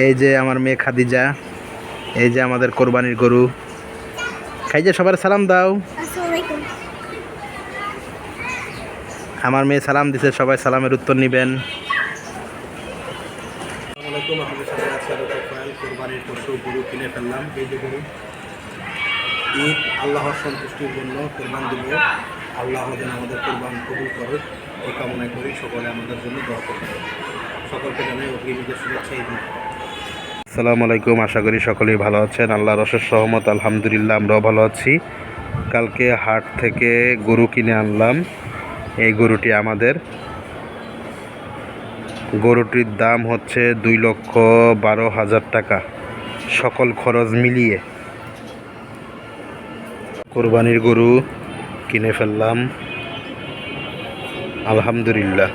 এই যে আমার মেয়ে খাদিজা এই যে আমাদের কোরবানির গরু। খাইজা সবার সালাম দাও। আমার মেয়ে সালাম দিছে সবাই সালামের উত্তর নেবেন। আসসালামাইকুম আপনাদের সাথে আজকে আরও ফাইল কোরবানির পশু গরু কিনে ফেললাম। এই যে গরু। ঈদ আল্লাহর সন্তুষ্টির জন্য কোরবান দিব। আল্লাহ যেন আমাদের কোরবান কবুল করে এই কামনা করি। সকলে আমাদের জন্য দোয়া করতে সকলকে জানাই অগ্রিমীদের শুভেচ্ছা। ঈদ মোবারক। আসসালামু আলাইকুম, আশা করি সকলেই ভালো আছেন। আল্লাহর অশেষ সহমত আলহামদুলিল্লাহ, আমরাও ভালো আছি। কালকে হাট থেকে গরু কিনে আনলাম। এই গরুটি আমাদের। গরুটির দাম হচ্ছে দুই লক্ষ বারো হাজার টাকা। সকল খরচ মিলিয়ে। কোরবানির গরু কিনে ফেললাম। আলহামদুলিল্লাহ।